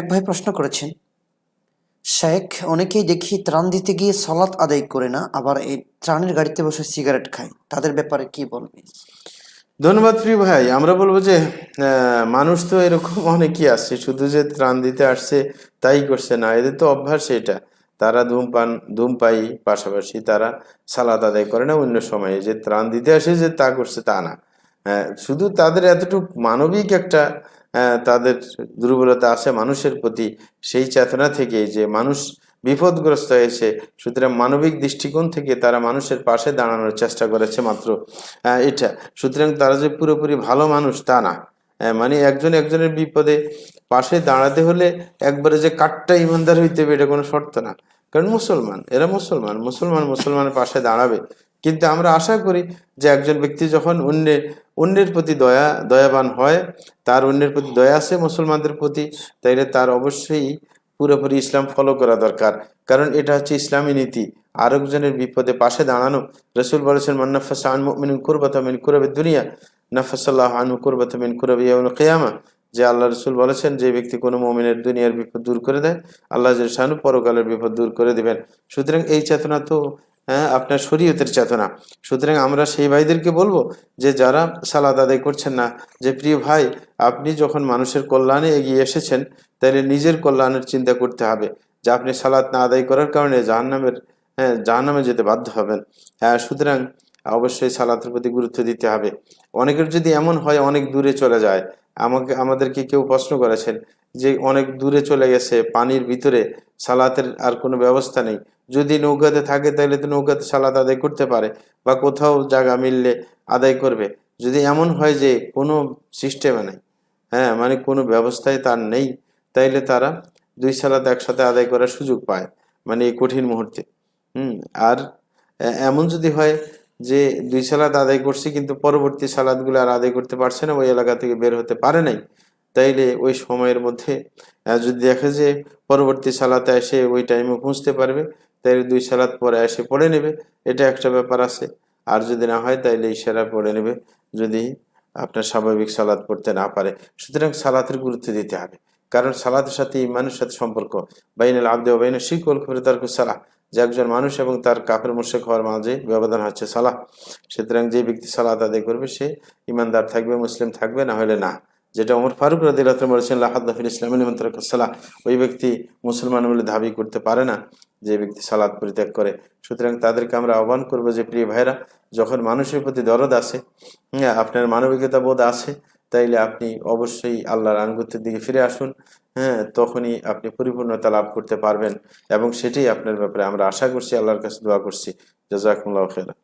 এক ভাই প্রশ্ন করেছেন, শেখ, অনেকেই দেখি ত্রাণ দিতে গিয়ে সলাৎ আদায় করে না, আবার এই ত্রাণের গাড়িতে বসে সিগারেট খায়। তাদের ব্যাপারে কি বলবেন? ধন্যবাদ প্রিয় ভাই। আমরা বলব যে মানুষ তো এরকম অনেকই আসছে শুধু যে ত্রাণ দিতে আসছে তাই করছে না, এদের তো অভ্যাস এটা। তারা ধূমপান ধূমপাই পাশাপাশি তারা সালাদ আদায় করে না, অন্য সময়ে যে ত্রাণ দিতে আসে যে তা করছে তা না। শুধু তাদের এতটুকু মানবিক একটা তাদের দুর্বলতা আছে মানুষের প্রতি সেই চেতনা থেকে যে মানুষ বিপদগ্রস্ত হয়েছে। সুতরাং মানবিক দৃষ্টিকোণ থেকে তারা মানুষের পাশে দাঁড়ানোর চেষ্টা করেছে মাত্র। এটা। সুতরাং তারা যে পুরোপুরি ভালো মানুষ তা না। মানে একজন একজনের বিপদে পাশে দাঁড়াতে হলে একবারে যে কাঠটা ইমানদার হইতে হবে, এটা কোনো শর্ত না। কারণ মুসলমান, এরা মুসলমান মুসলমান মুসলমানের পাশে দাঁড়াবে। কিন্তু আমরা আশা করি যে একজন ব্যক্তি যখন অন্যের অন্যের প্রতি দয়া, দয়াবান হয়, তার অন্যের প্রতি দয়া আছে মুসলমানদের প্রতি, তাইলে তার অবশ্যই পুরোপুরি ইসলাম ফলো করা দরকার। কারণ এটা হচ্ছে ইসলামী নীতি। আরেকজনের বিপদে পাশে দাঁড়ানো। রসুল বলেছেন মান্নাফাস আন মিন কুরবাত মিন কুরবে দুনিয়া, নাফাসাল্লাহ আনু কুরবাত মিন কুরবে কিয়ামা। যে আল্লাহ রসুল বলেছেন, যে ব্যক্তি কোনো মমিনের দুনিয়ার বিপদ দূর করে দেয়, আল্লাহ শাহানু পরকালের বিপদ দূর করে দিবেন। সুতরাং এই চেতনা তো হ্যাঁ আপনার শরীয়তের চেতনা। সুতরাং আমরা সেই ভাইদেরকে বলব যে যারা সালাদ আদায় করছেন না, যে প্রিয় ভাই, আপনি যখন মানুষের কল্যাণে এগিয়ে এসেছেন, তাহলে নিজের কল্যাণের চিন্তা করতে হবে যে আপনি সালাদ না আদায় করার কারণে জাহান্নামের হ্যাঁ জাহান্নামে যেতে বাধ্য হবেন। হ্যাঁ সুতরাং অবশ্যই সালাতের প্রতি গুরুত্ব দিতে হবে। অনেকের যদি এমন হয়, অনেক দূরে চলে যায়। আমাকে, আমাদেরকে কেউ প্রশ্ন করেছেন যে অনেক দূরে চলে গেছে, পানির ভিতরে সালাতের আর কোনো ব্যবস্থা নেই। যদি নৌকাতে থাকে, তাহলে তো নৌকাতে সালাত আদায় করতে পারে বা কোথাও জায়গা মিললে আদায় করবে। যদি এমন হয় যে কোনো সিস্টেমে নেই হ্যাঁ মানে কোনো ব্যবস্থায় তার নেই, তাইলে তারা দুই সালাত একসাথে আদায় করার সুযোগ পায় মানে এই কঠিন মুহূর্তে। হুম, আর এমন যদি হয় যে দুই সালাত আদায় করছে কিন্তু পরবর্তী সালাদগুলো আর আদায় করতে পারছে না, ওই এলাকা থেকে বের হতে পারে নাই, তাইলে ওই সময়ের মধ্যে যদি দেখে যে পরবর্তী সালাতে এসে ওই টাইমে পৌঁছতে পারবে তাইলে দুই সালাত পরে এসে পড়ে নেবে। এটা একটা ব্যাপার আছে। আর যদি না হয়, তাইলে ইশারা পড়ে নেবে। যদি আপনার স্বাভাবিক সালাদ পড়তে না পারে। সুতরাং সালাতের গুরুত্ব দিতে হবে। কারণ সালাতের সাথে ইমানের সাথে সম্পর্ক। বাইনাল আব্দে বাইনা শিকুল করে তার সালাহ। যে একজন মানুষ এবং তার কাফের মুশেক হওয়ার মাঝে ব্যবধান হচ্ছে সালাহ। সুতরাং যে ব্যক্তি সালাত আদায় করবে, সে ইমানদার থাকবে, মুসলিম থাকবে, না হলে না। যেটা ওমর ফারুক রাদিল্লাহ বলেছেন লাহাদ্দাফিল ইসলামিন সালাহ। ওই ব্যক্তি মুসলমান বলে দাবি করতে পারে না যে ব্যক্তি সালাদ পরিত্যাগ করে। সুতরাং তাদেরকে আমরা আহ্বান করব যে, প্রিয় ভাইরা যখন মানুষের প্রতি দরদ আছে হ্যাঁ আপনার মানবিকতা বোধ আছে, তাইলে আপনি অবশ্যই আল্লাহর আনুগত্যের দিকে ফিরে আসুন হ্যাঁ তখনই আপনি পরিপূর্ণতা লাভ করতে পারবেন এবং সেটাই আপনার ব্যাপারে আমরা আশা করছি, আল্লাহর কাছে দোয়া করছি। জাজাকুমুল্লাহ খেলা